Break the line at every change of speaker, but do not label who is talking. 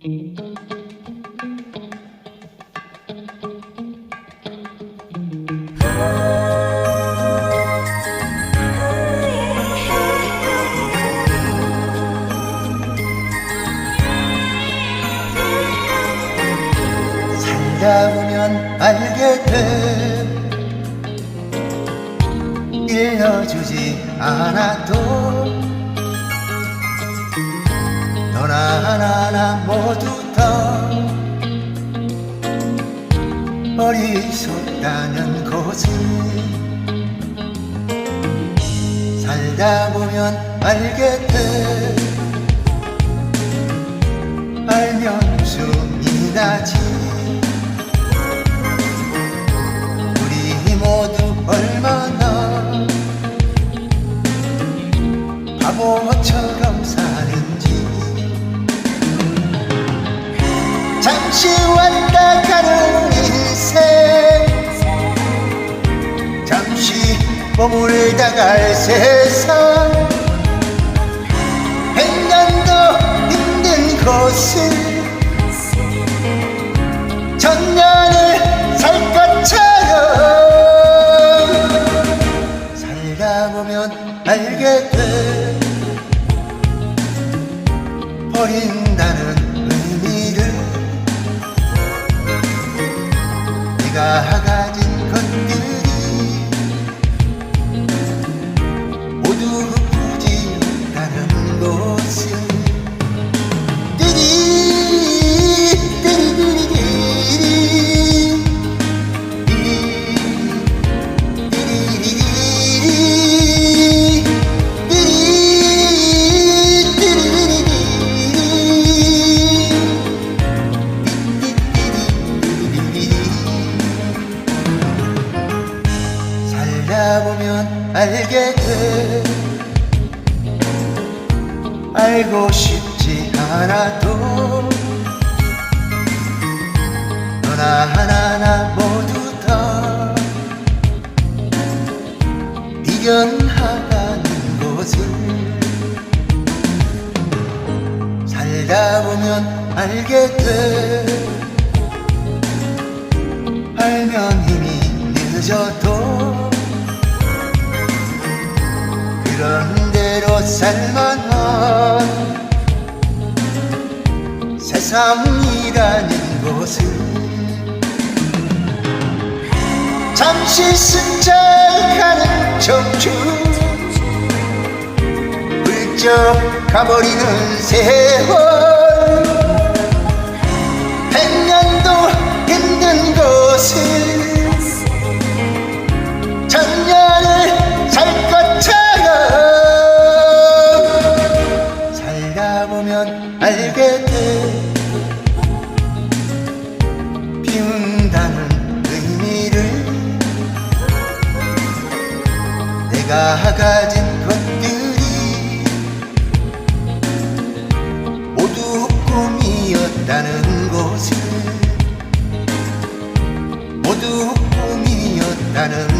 살다 보면 알게 돼 일러주지 않아도 너나 나나 모두 다 어리석다는 것을 살다 보면 알게 돼. 알면 웃음이 나지. 우리 모두 얼마나 바보처럼 사는 지 잠시 왔다 가는 인생 잠시 머물다 갈 세상. 백년도 힘든 것을 천년을 살 것처럼. 살다 보면 알게 돼. 버린다는 내가 알게 돼 알고 싶지 않아도 너나 하나나 모두 다 이겨나가는 것을 살다 보면 알게 돼 알면 힘이 늦어도 그런 대로 살만한 세상이라는 것을 잠시 스쳐가는 청춘 훌쩍 가버리는 세월 네가 가진 것들이 모두 꿈이었다는 것을 모두 꿈이었다는 것.